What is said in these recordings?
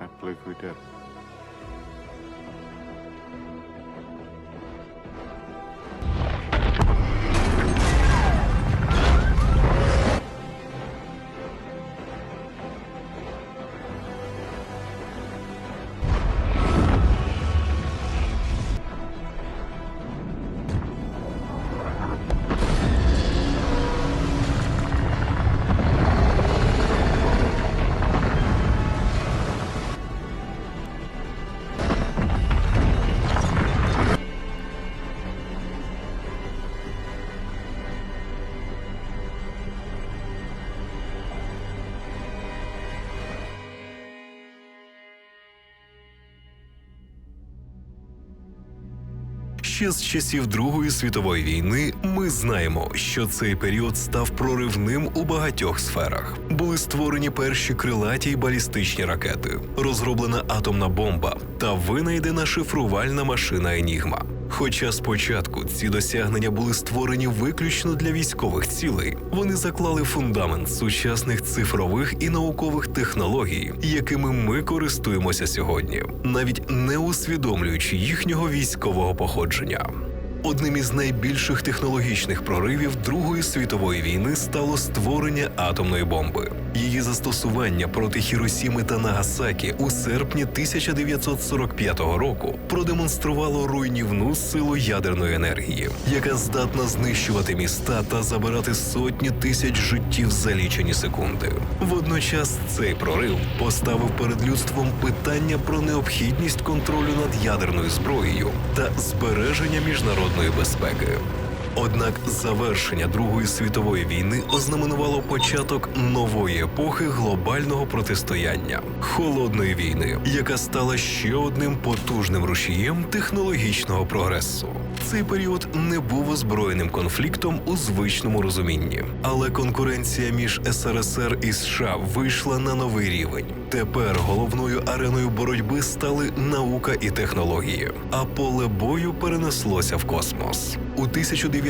I believe we did. Ще з часів Другої світової війни ми знаємо, що цей період став проривним у багатьох сферах. Були створені перші крилаті й балістичні ракети, розроблена атомна бомба та винайдена шифрувальна машина Енігма. Хоча спочатку ці досягнення були створені виключно для військових цілей, вони заклали фундамент сучасних цифрових і наукових технологій, якими ми користуємося сьогодні, навіть не усвідомлюючи їхнього військового походження. Одним із найбільших технологічних проривів Другої світової війни стало створення атомної бомби. Її застосування проти Хіросіми та Нагасакі у серпні 1945 року продемонструвало руйнівну силу ядерної енергії, яка здатна знищувати міста та забирати сотні тисяч життів за лічені секунди. Водночас цей прорив поставив перед людством питання про необхідність контролю над ядерною зброєю та збереження міжнародної безпеки. Однак завершення Другої світової війни ознаменувало початок нової епохи глобального протистояння холодної війни, яка стала ще одним потужним рушієм технологічного прогресу. Цей період не був озброєним конфліктом у звичному розумінні, але конкуренція між СРСР і США вийшла на новий рівень. Тепер головною ареною боротьби стали наука і технології, а поле бою перенеслося в космос. У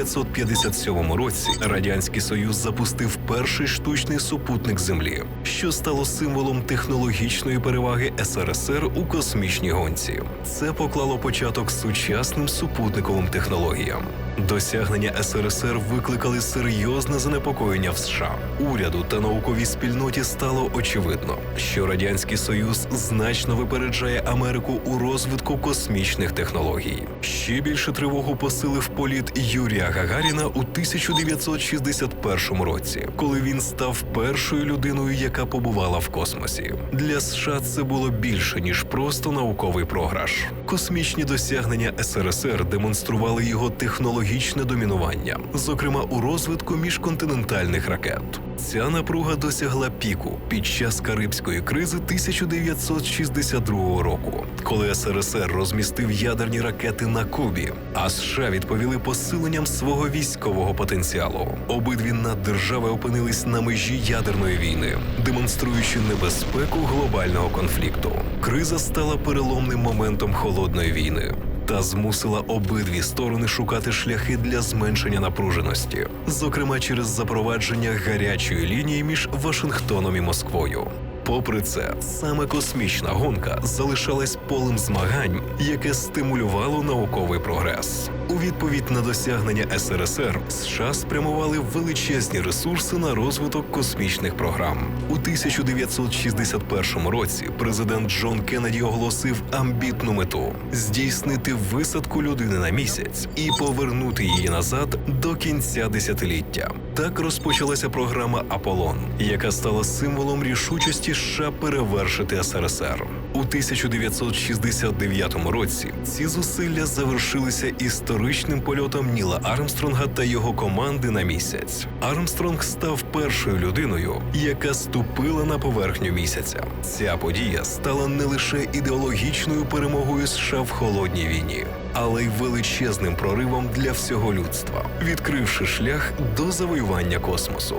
1957 році радянський союз запустив перший штучний супутник Землі, що стало символом технологічної переваги СРСР у космічній гонці. Це поклало початок сучасним супутниковим технологіям. Досягнення СРСР викликали серйозне занепокоєння в США. Уряду та науковій спільноті стало очевидно, що радянський союз значно випереджає Америку у розвитку космічних технологій. Ще більше тривогу посилив політ Юрія Гагаріна у 1961 році, коли він став першою людиною, яка побувала в космосі. Для США це було більше ніж просто науковий програш. Космічні досягнення СРСР демонстрували його технологічне домінування, зокрема у розвитку міжконтинентальних ракет. Ця напруга досягла піку під час Карибської кризи 1962 року, коли СРСР розмістив ядерні ракети на Кубі, а США відповіли посиленням свого військового потенціалу. Обидві наддержави опинились на межі ядерної війни, демонструючи небезпеку глобального конфлікту. Криза стала переломним моментом холодної війни. Та змусила обидві сторони шукати шляхи для зменшення напруженості, зокрема через запровадження гарячої лінії між Вашингтоном і Москвою. Попри це, саме космічна гонка залишалась полем змагань, яке стимулювало науковий прогрес. У відповідь на досягнення СРСР США спрямували величезні ресурси на розвиток космічних програм. У 1961 році президент Джон Кеннеді оголосив амбітну мету здійснити висадку людини на місяць і повернути її назад до кінця десятиліття. Так розпочалася програма Аполлон, яка стала символом рішучості США перевершити СРСР. У 1969 році ці зусилля завершилися історичним польотом Ніла Армстронга та його команди на місяць. Армстронг став першою людиною, яка ступила на поверхню місяця. Ця подія стала не лише ідеологічною перемогою США в холодній війні, але й величезним проривом для всього людства, відкривши шлях до завоювання космосу.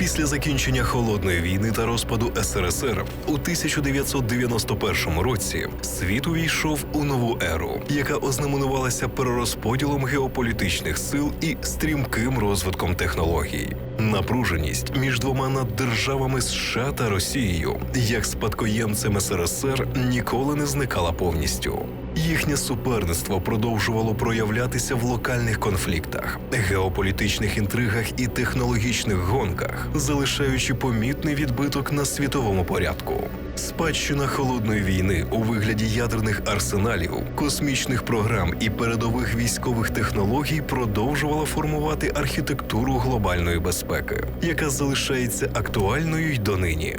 Після закінчення холодної війни та розпаду СРСР у 1991 році світ увійшов у нову еру, яка ознаменувалася перерозподілом геополітичних сил і стрімким розвитком технологій. Напруженість між двома наддержавами США та Росією, як спадкоємцем СРСР, ніколи не зникала повністю. Їхнє суперництво продовжувало проявлятися в локальних конфліктах, геополітичних інтригах і технологічних гонках, залишаючи помітний відбиток на світовому порядку. Спадщина холодної війни у вигляді ядерних арсеналів, космічних програм і передових військових технологій продовжувала формувати архітектуру глобальної безпеки, яка залишається актуальною й донині.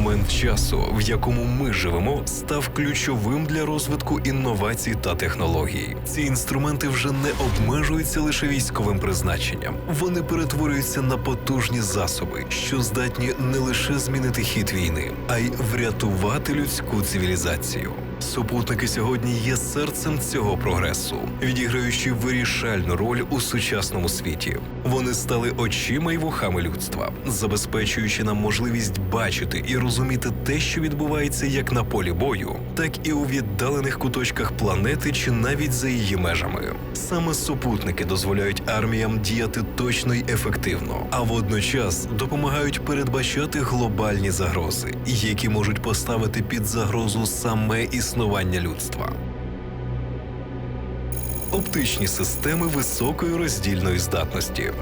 Момент часу, в якому ми живемо, став ключовим для розвитку інновацій та технологій. Ці інструменти вже не обмежуються лише військовим призначенням. Вони перетворюються на потужні засоби, що здатні не лише змінити хід війни, а й врятувати людську цивілізацію. Супутники сьогодні є серцем цього прогресу, відіграючи вирішальну роль у сучасному світі. Вони стали очима й вухами людства, забезпечуючи нам можливість бачити і розуміти те, що відбувається як на полі бою, так і у віддалених куточках планети чи навіть за її межами. Саме супутники дозволяють арміям діяти точно й ефективно, а водночас допомагають передбачати глобальні загрози, які можуть поставити під загрозу саме існування людства. Оптичні системи високої роздільної здатності.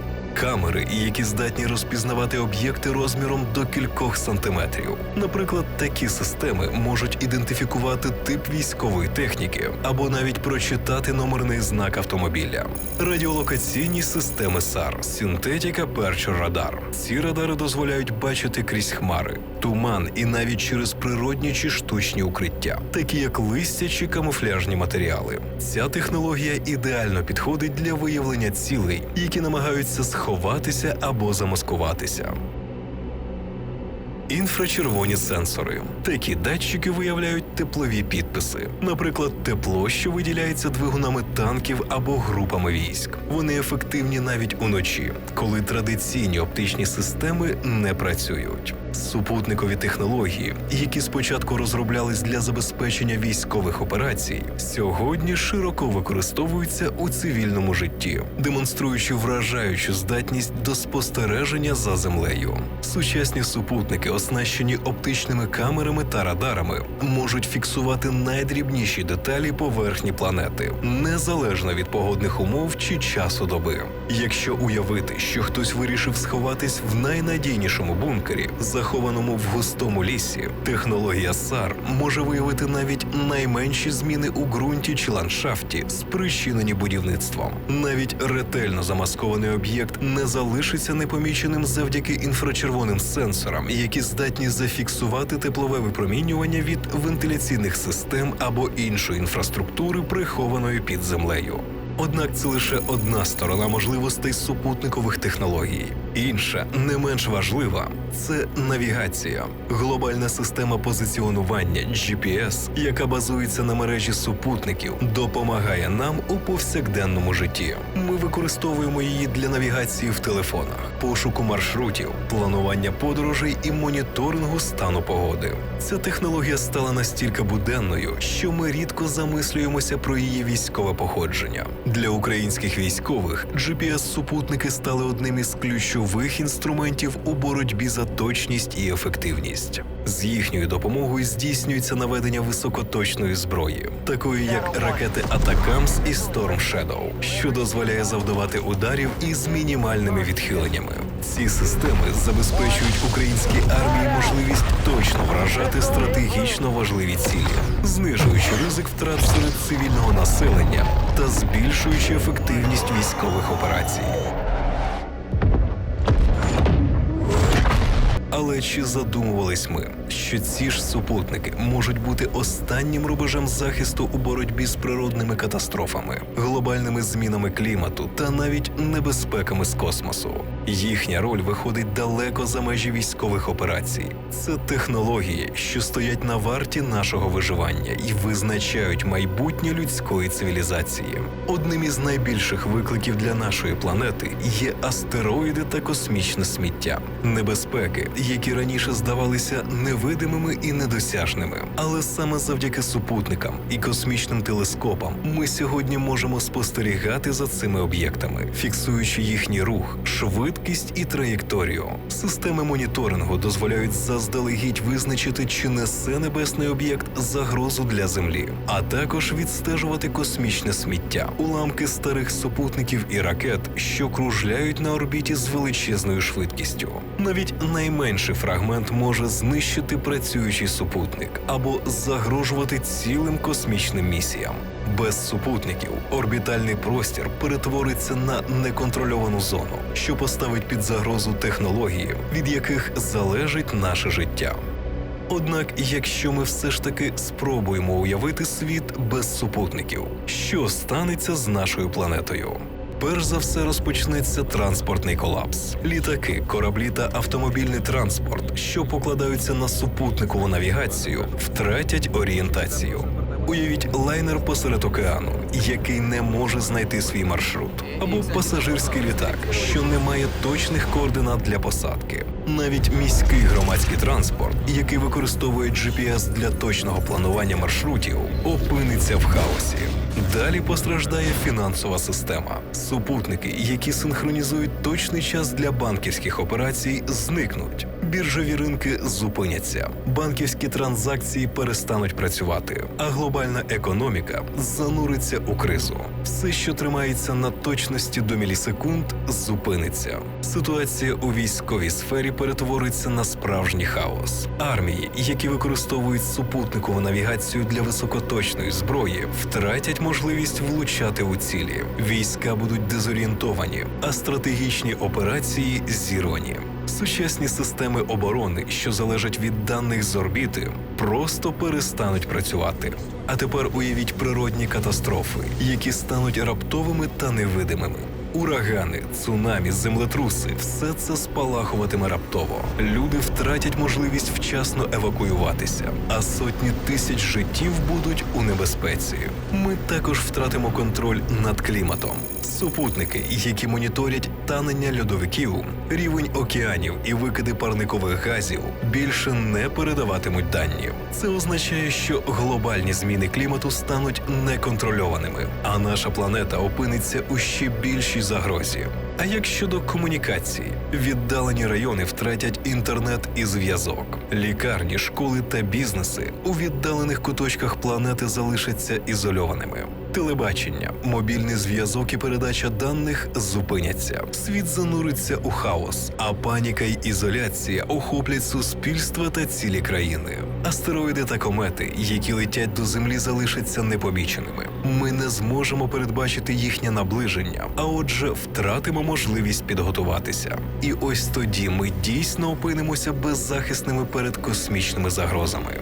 Камери, які здатні розпізнавати об'єкти розміром до кількох сантиметрів. Наприклад, такі системи можуть ідентифікувати тип військової техніки або навіть прочитати номерний знак автомобіля. Радіолокаційні системи САР, синтетика Percher радар. Ці радари дозволяють бачити крізь хмари, туман і навіть через природні чи штучні укриття, такі як листя чи камуфляжні матеріали. Ця технологія ідеально підходить для виявлення цілей, які намагаються сховатися або замаскуватися. Інфрачервоні сенсори. Такі датчики виявляють теплові підписи, наприклад, тепло, що виділяється двигунами танків або групами військ. Вони ефективні навіть уночі, коли традиційні оптичні системи не працюють. Супутникові технології, які спочатку розроблялись для забезпечення військових операцій, сьогодні широко використовуються у цивільному житті, демонструючи вражаючу здатність до спостереження за землею. Сучасні супутники, оснащені оптичними камерами та радарами, можуть фіксувати найдрібніші деталі поверхні планети, незалежно від погодних умов чи часу доби. Якщо уявити, що хтось вирішив сховатись в найнадійнішому бункері, захованому в густому лісі, технологія САР може виявити навіть найменші зміни у ґрунті чи ландшафті, спричинені будівництвом. Навіть ретельно замаскований об'єкт не залишиться непоміченим завдяки інфрачервоним сенсорам, які здатні зафіксувати теплове випромінювання від вентиляційних систем або іншої інфраструктури, прихованої під землею. Однак це лише одна сторона можливостей супутникових технологій. Інша, не менш важлива, це навігація, глобальна система позиціонування GPS, яка базується на мережі супутників, допомагає нам у повсякденному житті. Ми використовуємо її для навігації в телефонах, пошуку маршрутів, планування подорожей і моніторингу стану погоди. Ця технологія стала настільки буденною, що ми рідко замислюємося про її військове походження. Для українських військових GPS-супутники стали одним із ключових інструментів у боротьбі за точність і ефективність. З їхньою допомогою здійснюється наведення високоточної зброї, такої як ракети Атакамс і Storm Shadow, що дозволяє завдавати ударів із мінімальними відхиленнями. Ці системи забезпечують українській армії можливість точно вражати стратегічно важливі цілі, знижуючи ризик втрат серед цивільного населення та збільшуючи ефективність військових операцій. Але чи задумувались ми, що ці ж супутники можуть бути останнім рубежем захисту у боротьбі з природними катастрофами, глобальними змінами клімату та навіть небезпеками з космосу. Їхня роль виходить далеко за межі військових операцій. Це технології, що стоять на варті нашого виживання і визначають майбутнє людської цивілізації. Одним із найбільших викликів для нашої планети є астероїди та космічне сміття, небезпеки, які раніше здавалися невидимими і недосяжними. Але саме завдяки супутникам і космічним телескопам ми сьогодні можемо спостерігати за цими об'єктами, фіксуючи їхній рух, швидкість і траєкторію. Системи моніторингу дозволяють заздалегідь визначити, чи несе небесний об'єкт загрозу для Землі, а також відстежувати космічне сміття, уламки старих супутників і ракет, що кружляють на орбіті з величезною швидкістю. Навіть найменший фрагмент може знищити працюючий супутник або загрожувати цілим космічним місіям. Без супутників орбітальний простір перетвориться на неконтрольовану зону, що поставить під загрозу технології, від яких залежить наше життя. Однак, якщо ми все ж таки спробуємо уявити світ без супутників, що станеться з нашою планетою? Перш за все розпочнеться транспортний колапс. Літаки, кораблі та автомобільний транспорт, що покладаються на супутникову навігацію, втратять орієнтацію. Уявіть лайнер посеред океану, який не може знайти свій маршрут, або пасажирський літак, що не має точних координат для посадки. Навіть міський громадський транспорт, який використовує GPS для точного планування маршрутів, опиниться в хаосі. Далі постраждає фінансова система. Супутники, які синхронізують точний час для банківських операцій, зникнуть. Біржові ринки зупиняться, банківські транзакції перестануть працювати, а глобальна економіка зануриться у кризу. Все, що тримається на точності до мілісекунд, зупиниться. Ситуація у військовій сфері перетвориться на справжній хаос. Армії, які використовують супутникову навігацію для високоточної зброї, втратять можливість влучати у цілі. Війська будуть дезорієнтовані, а стратегічні операції зірвані. Сучасні системи оборони, що залежать від даних з орбіти, просто перестануть працювати. А тепер уявіть природні катастрофи, які стануть раптовими та невидимими. Урагани, цунамі, землетруси все це спалахуватиме раптово. Люди втратять можливість вчасно евакуюватися, а сотні тисяч життів будуть у небезпеці. Ми також втратимо контроль над кліматом. Супутники, які моніторять танення льодовиків, рівень океанів і викиди парникових газів, більше не передаватимуть дані. Це означає, що глобальні зміни клімату стануть неконтрольованими, а наша планета опиниться у ще більшій загрозі. А як щодо комунікації, віддалені райони втратять інтернет і зв'язок. Лікарні, школи та бізнеси у віддалених куточках планети залишаться ізольованими. Телебачення, мобільний зв'язок і передача даних зупиняться. Світ зануриться у хаос, а паніка й ізоляція охоплять суспільства та цілі країни. Астероїди та комети, які летять до землі, залишаться непоміченими. Ми не зможемо передбачити їхнє наближення, а отже, втратимо можливість підготуватися. І ось тоді ми дійсно опинимося беззахисними перед космічними загрозами.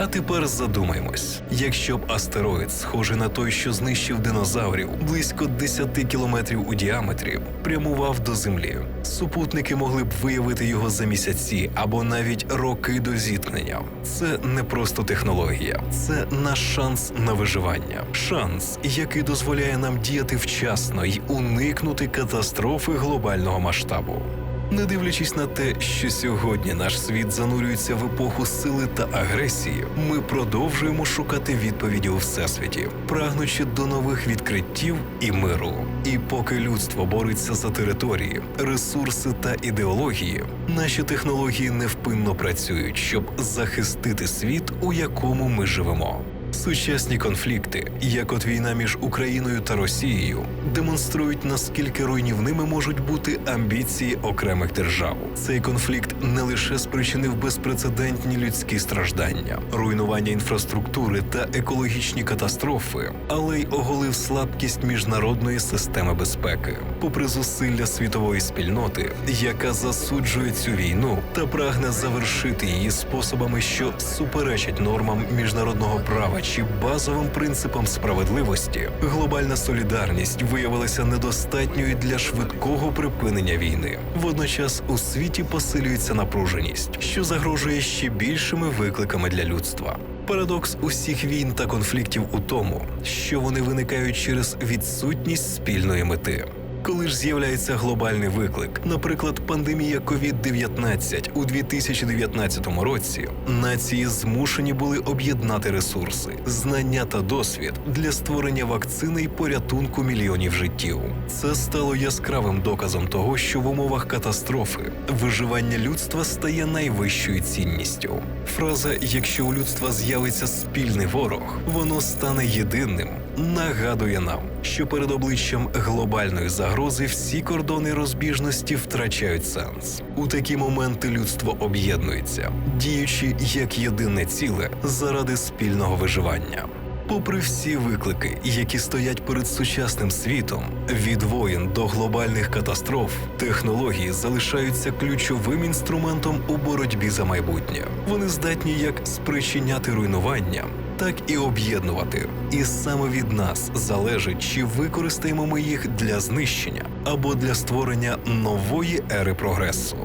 А тепер задумаймось: якщо б астероїд, схожий на той, що знищив динозаврів, близько 10 кілометрів у діаметрі, прямував до Землі, супутники могли б виявити його за місяці або навіть роки до зіткнення. Це не просто технологія, це наш шанс на виживання, шанс, який дозволяє нам діяти вчасно й уникнути катастрофи глобального масштабу. Не дивлячись на те, що сьогодні наш світ занурюється в епоху сили та агресії, ми продовжуємо шукати відповіді у всесвіті, прагнучи до нових відкриттів і миру. І поки людство бореться за території, ресурси та ідеології, наші технології невпинно працюють, щоб захистити світ, у якому ми живемо. Сучасні конфлікти, як от війна між Україною та Росією, демонструють наскільки руйнівними можуть бути амбіції окремих держав. Цей конфлікт не лише спричинив безпрецедентні людські страждання, руйнування інфраструктури та екологічні катастрофи, але й оголив слабкість міжнародної системи безпеки, попри зусилля світової спільноти, яка засуджує цю війну та прагне завершити її способами, що суперечать нормам міжнародного права чи базовим принципам справедливості, глобальна солідарність виявилася недостатньою для швидкого припинення війни. Водночас у світі посилюється напруженість, що загрожує ще більшими викликами для людства. Парадокс усіх війн та конфліктів у тому, що вони виникають через відсутність спільної мети. Коли ж з'являється глобальний виклик, наприклад, пандемія COVID-19 у 2019 році, нації змушені були об'єднати ресурси, знання та досвід для створення вакцини й порятунку мільйонів життів. Це стало яскравим доказом того, що в умовах катастрофи виживання людства стає найвищою цінністю. Фраза Якщо у людства з'явиться спільний ворог, воно стане єдиним нагадує нам, що перед обличчям глобальної загрози всі кордони розбіжності втрачають сенс. У такі моменти людство об'єднується, діючи як єдине ціле заради спільного виживання. Попри всі виклики, які стоять перед сучасним світом, від воєн до глобальних катастроф, технології залишаються ключовим інструментом у боротьбі за майбутнє. Вони здатні як спричиняти руйнування, так і об'єднувати. І саме від нас залежить, чи використаємо ми їх для знищення або для створення нової ери прогресу.